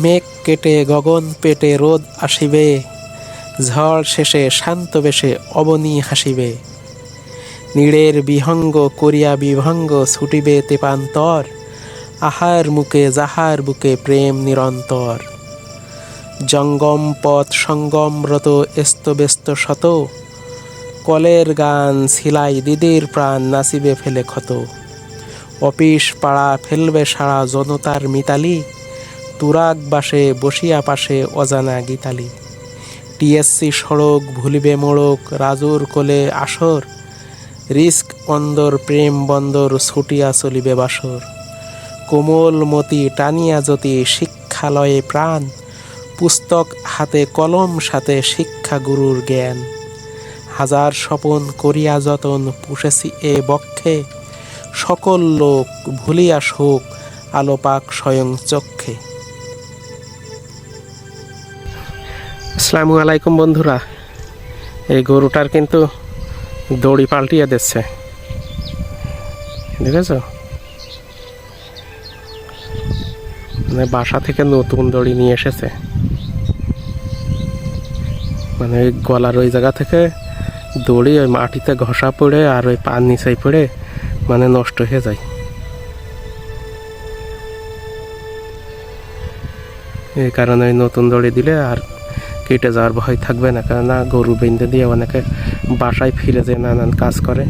মেঘ কেটে গগন পেটে রোদ আসিবে, ঝড় শেষে শান্ত বেশে অবনী হাসিবে। নীড়ের বিহঙ্গ করিয়া বিভঙ্গ ছুটিবে তেপান্তর, আহার মুখে যাহার বুকে প্রেম নিরন্তর। জঙ্গম পথ সঙ্গমরত এস্তব্যস্ত শত, কলের গান সিলাই দিদির প্রাণ নাচিবে ফেলে ক্ষত। অপিস পাড়া ফেলবে সারা জনতার মিতালি তুরাগ বাসে বসিয়া পাশে অজানা গীতালি। টিএসসি সড়ক ভুলিবে মোড়ক, রাজুর কোলে আসর। রিস্ক অন্দর, প্রেম বন্দর ছুটিয়া চলিবে বাসর। কোমল মতি টানিয়া জ্যোতি শিক্ষালয়ে প্রাণ, পুস্তক হাতে কলম সাথে শিক্ষা গুরুর জ্ঞান। হাজার স্বপন করিয়া যতন পুষেছি এ বক্ষে, সকল লোক ভুলিয়া শোক আলোপাক স্বয়ং চক্ষে। আসসালামু আলাইকুম বন্ধুরা। এই গরুটার কিন্তু দড়ি পাল্টিয়ে দিচ্ছে। দেখেছ? মানে বাসা থেকে নতুন দড়ি নিয়ে এসেছে। মানে ওই গলার ওই জায়গা থেকে দড়ি ওই মাটিতে ঘষা পড়ে আর ওই পান নিচেই পড়ে মানে নষ্ট হয়ে যায়। এই কারণে ওই নতুন দড়ি দিলে আর কেটে যাওয়ার ভয় থাকবে না, কেননা গরু বেঁধে দিয়ে অনেকে বাসায় ফিরে যেয়ে নানান কাজ করে।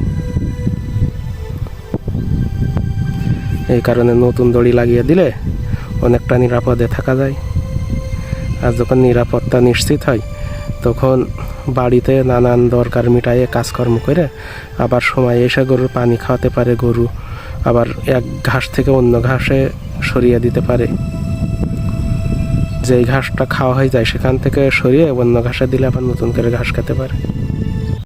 এই কারণে নতুন দড়ি লাগিয়ে দিলে অনেকটা নিরাপদে থাকা যায়। আর যখন নিরাপত্তা নিশ্চিত হয়, তখন বাড়িতে নানান দরকার মিটাইয়ে কাজকর্ম করে আবার সময় এসে গরুর পানি খাওয়াতে পারে, গরু আবার এক ঘাস থেকে অন্য ঘাসে সরিয়ে দিতে পারে। যেই ঘাসটা খাওয়া হয়ে যায় সেখান থেকে সরিয়ে অন্য ঘাসে দিলে আবার নতুন করে ঘাস খেতে পারে।